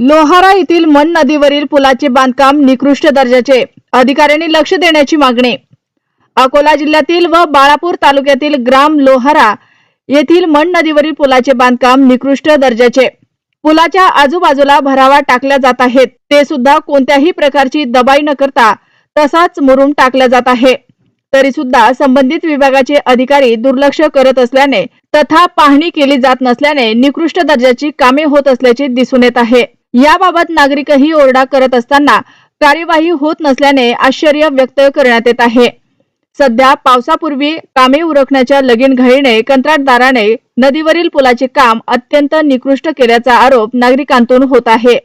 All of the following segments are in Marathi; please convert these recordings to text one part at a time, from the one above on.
लोहारा येथील मन नदीवरील पुलाचे बांधकाम निकृष्ट दर्जाचे अधिकाऱ्यांनी लक्ष देण्याची मागणी. अकोला जिल्ह्यातील व बाळापूर तालुक्यातील ग्राम लोहारा येथील मन नदीवरील पुलाचे बांधकाम निकृष्ट दर्जाचे. पुलाच्या आजूबाजूला भरावा टाकल्या जात आहेत. ते सुद्धा कोणत्याही प्रकारची दबाई न करता तसाच मुरुम टाकला जात आहे. तरी सुद्धा संबंधित विभागाचे अधिकारी दुर्लक्ष करत असल्याने तथा पाहणी केली जात नसल्याने निकृष्ट दर्जाची कामे होत असल्याचे दिसून येत आहे. याबाबत नागरिकही ओरडा करत असताना कार्यवाही होत नसल्याने आश्चर्य व्यक्त करण्यात येत आहे. सध्या पावसापूर्वी कामे उरकण्याच्या लगीन घाईने कंत्राटदाराने नदीवरील पुलाचे काम अत्यंत निकृष्ट केल्याचा आरोप नागरिकांतून होत आहे.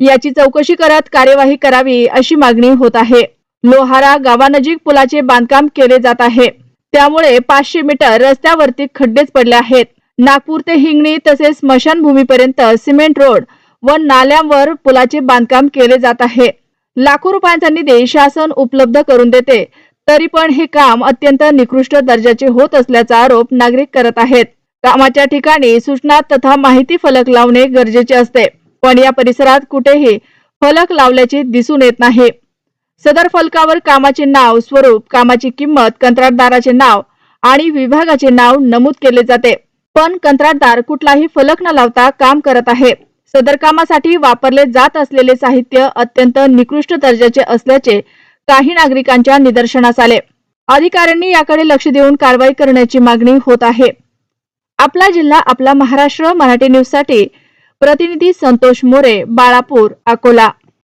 याची चौकशी करत कार्यवाही करावी अशी मागणी होत आहे. लोहारा गावानजीक पुलाचे बांधकाम केले जात आहे. त्यामुळे पाचशे मीटर रस्त्यावरती खड्डेच पडले आहेत. नागपूर ते हिंगणी तसेच स्मशानभूमीपर्यंत सिमेंट रोड व नाल्यांवर पुलाचे बांधकाम केले जात आहे. लाखो रुपयांचा निधी शासन उपलब्ध करून देते. तरी पण हे काम अत्यंत निकृष्ट दर्जाचे होत असल्याचा आरोप नागरिक करत आहेत. कामाच्या ठिकाणी सूचना तथा माहिती फलक लावणे गरजेचे असते. पण या परिसरात कुठेही फलक लावल्याचे दिसून येत नाही. सदर फलकावर कामाचे नाव स्वरूप कामाची किंमत कंत्राटदाराचे नाव आणि विभागाचे नाव नमूद केले जाते. पण कंत्राटदार कुठलाही फलक न लावता काम करत आहे. सदर कामासाठी वापरले जात असलेले साहित्य अत्यंत निकृष्ट दर्जाचे असल्याचे काही नागरिकांच्या निदर्शनास आले. अधिकाऱ्यांनी याकडे लक्ष देऊन कारवाई करण्याची मागणी होत आहे. आपला जिल्हा आपला महाराष्ट्र मराठी न्यूजसाठी प्रतिनिधी संतोष मोरे बाळापूर अकोला.